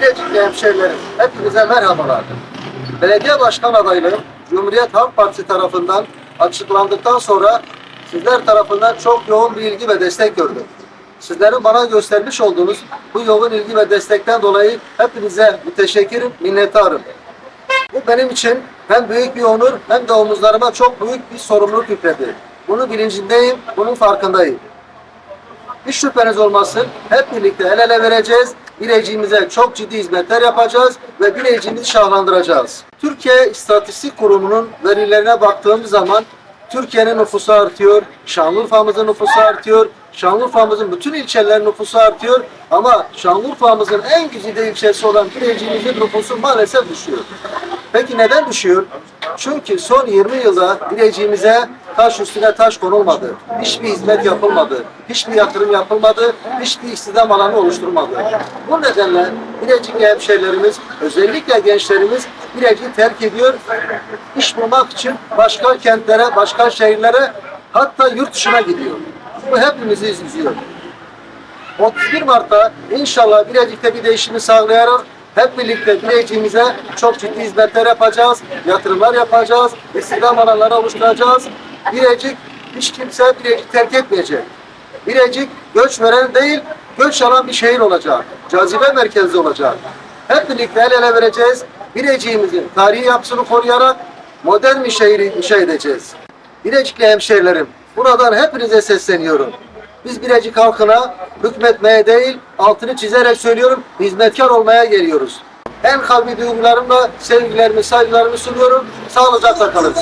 Bilecikli hemşehrilerim, hepinize merhabalar. Belediye başkan adaylığım Cumhuriyet Halk Partisi tarafından açıklandıktan sonra sizler tarafından çok yoğun bir ilgi ve destek gördüm. Sizlerin bana göstermiş olduğunuz bu yoğun ilgi ve destekten dolayı hepinize müteşekkirim, minnettarım. Bu benim için hem büyük bir onur hem de omuzlarıma çok büyük bir sorumluluk yükledi. Bunu bilincindeyim, bunun farkındayım. Hiç şüpheniz olmasın. Hep birlikte el ele vereceğiz. Bileceğimize çok ciddi hizmetler yapacağız ve bileceğimizi şahlandıracağız. Türkiye İstatistik Kurumu'nun verilerine baktığımız zaman Türkiye'nin nüfusu artıyor, Şanlıurfa'mızın nüfusu artıyor, Şanlıurfa'mızın bütün ilçelerin nüfusu artıyor ama Şanlıurfa'mızın en güzide ilçesi olan Bilecik'imizin nüfusu maalesef düşüyor. Peki neden düşüyor? Çünkü son 20 yılda Bilecik'imize taş üstüne taş konulmadı. Hiçbir hizmet yapılmadı. Hiçbir yatırım yapılmadı. Hiçbir istihdam alanı oluşturulmadı. Bu nedenle Bilecikli hemşehrilerimiz, özellikle gençlerimiz Bilecik'i terk ediyor. İş bulmak için başka kentlere, başka şehirlere hatta yurt dışına gidiyor. Bu hepimizi üzüyor. 31 Mart'ta inşallah Bilecik'te bir değişimi sağlayarak hep birlikte Bilecik'imize çok ciddi hizmetler yapacağız, yatırımlar yapacağız, istihdam alanları oluşturacağız. Bilecik hiç kimse Bilecik terk etmeyecek. Bilecik göç veren değil, göç alan bir şehir olacak. Cazibe merkezi olacak. Hep birlikte el ele vereceğiz. Bilecik'imizin tarihi yapısını koruyarak modern bir şehri inşa edeceğiz. Bilecikli hemşehrilerim, buradan hepinize sesleniyorum. Biz Bilecik halkına hükmetmeye değil, altını çizerek söylüyorum, hizmetkar olmaya geliyoruz. En kalbi duygularımla sevgilerimi, saygılarımı sunuyorum. Sağlıcakla kalın.